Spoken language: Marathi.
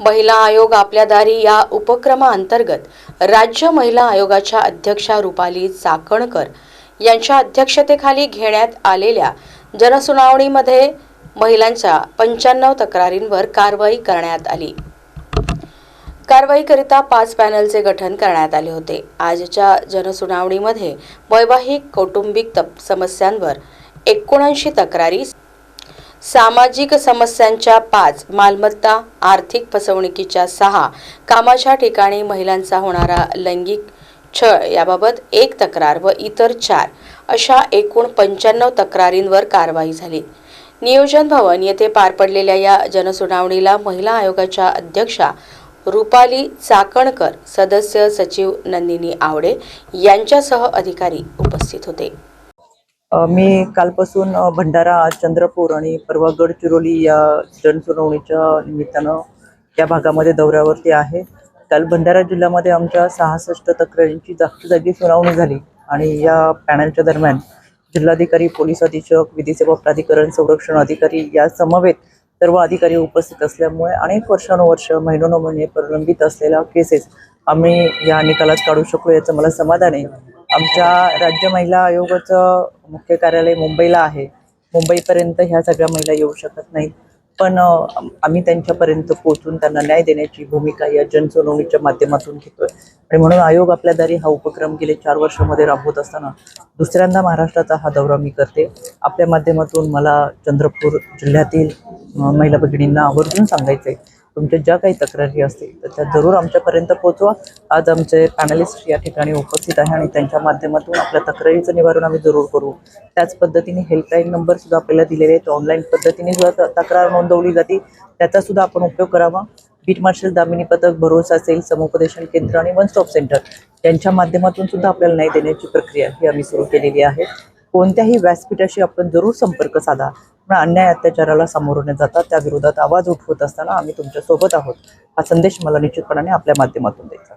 महिला आयोग आपल्या दारी या उपक्रमाअंतर्गत राज्य महिला आयोगाच्या अध्यक्षा रुपाली चाकणकर यांच्या अध्यक्षतेखाली घेण्यात आलेल्या जनसुनावणीमध्ये महिलांच्या पंच्याण्णव तक्रारींवर कारवाई करण्यात आली. कारवाईकरिता पाच पॅनलचे गठन करण्यात आले होते. आजच्या जनसुनावणीमध्ये वैवाहिक कौटुंबिक तप समस्यांवर एकोणऐंशी तक्रारी सामाजिक समस्यांच्या पाच मालमत्ता आर्थिक फसवणुकीच्या सहा कामाच्या ठिकाणी महिलांचा होणारा लैंगिक छळ याबाबत एक तक्रार व इतर चार अशा एकूण पंच्याण्णव तक्रारींवर कारवाई झाली. नियोजन भवन येथे पार पडलेल्या या जनसुनावणीला महिला आयोगाच्या अध्यक्षा रुपाली चाकणकर सदस्य सचिव नंदिनी आवडे यांच्यासह अधिकारी उपस्थित होते. मी कालपासून भंडारा चंद्रपूर आणि परवा गडचिरोली या जनसुनावणीच्या निमित्तानं या भागामध्ये दौऱ्यावरती आहे. काल भंडारा जिल्ह्यामध्ये आमच्या सहासष्ट तक्रारींची जागच्या जागी सुनावणी झाली आणि या पॅनलच्या दरम्यान जिल्हाधिकारी पोलीस अधीक्षक विधी सेवा प्राधिकरण संरक्षण अधिकारी या समवेत सर्व अधिकारी उपस्थित असल्यामुळे अनेक वर्षानुवर्ष महिनोनमहिने प्रलंबित असलेल्या केसेस आम्ही या निकालात काढू शकलो याचं मला समाधान आहे. आमच्या राज्य महिला आयोगाचं मुख्य कार्यालय मुंबईला आहे. मुंबईपर्यंत ह्या सगळ्या महिला येऊ शकत नाहीत. पण आम्ही त्यांच्यापर्यंत पोहोचून त्यांना न्याय देण्याची भूमिका या जनसुनावणीच्या माध्यमातून घेतोय. आणि म्हणून आयोग आपल्या दारी हा उपक्रम गेले चार वर्षामध्ये राबवत असताना दुसऱ्यांदा महाराष्ट्राचा हा दौरा मी करते. आपल्या माध्यमातून मला चंद्रपूर जिल्ह्यातील महिला भगिनींना आवर्जून सांगायचं आहे तुमच्या ज्या काही तक्रारी असतील तर त्या जरूर आमच्यापर्यंत पोहोचवा. आज आमचे पॅनलिस्ट या ठिकाणी उपस्थित आहे आणि त्यांच्या माध्यमातून आपल्या तक्रारीचं निवारण आम्ही जरूर करू. त्याच पद्धतीने हेल्पलाईन नंबर सुद्धा आपल्याला दिलेले आहेत. ऑनलाईन पद्धतीने सुद्धा तक्रार नोंदवली जाते. त्याचा सुद्धा आपण उपयोग करावा. बीट मार्शल दामिनी पथक भरोसा सेल समुपदेशन केंद्र आणि वन स्टॉप सेंटर यांच्या माध्यमातून सुद्धा आपल्याला न्याय देण्याची प्रक्रिया ही आम्ही सुरू केलेली आहे. कोणत्याही व्यासपीठाशी आपण जरूर संपर्क साधा. अन्याय अत्याचाराला सामोरं जातात. त्या विरोधात आवाज उठवत असताना आम्ही तुमच्यासोबत आहोत. हा संदेश मला निश्चितपणाने आपल्या माध्यमातून द्यायचा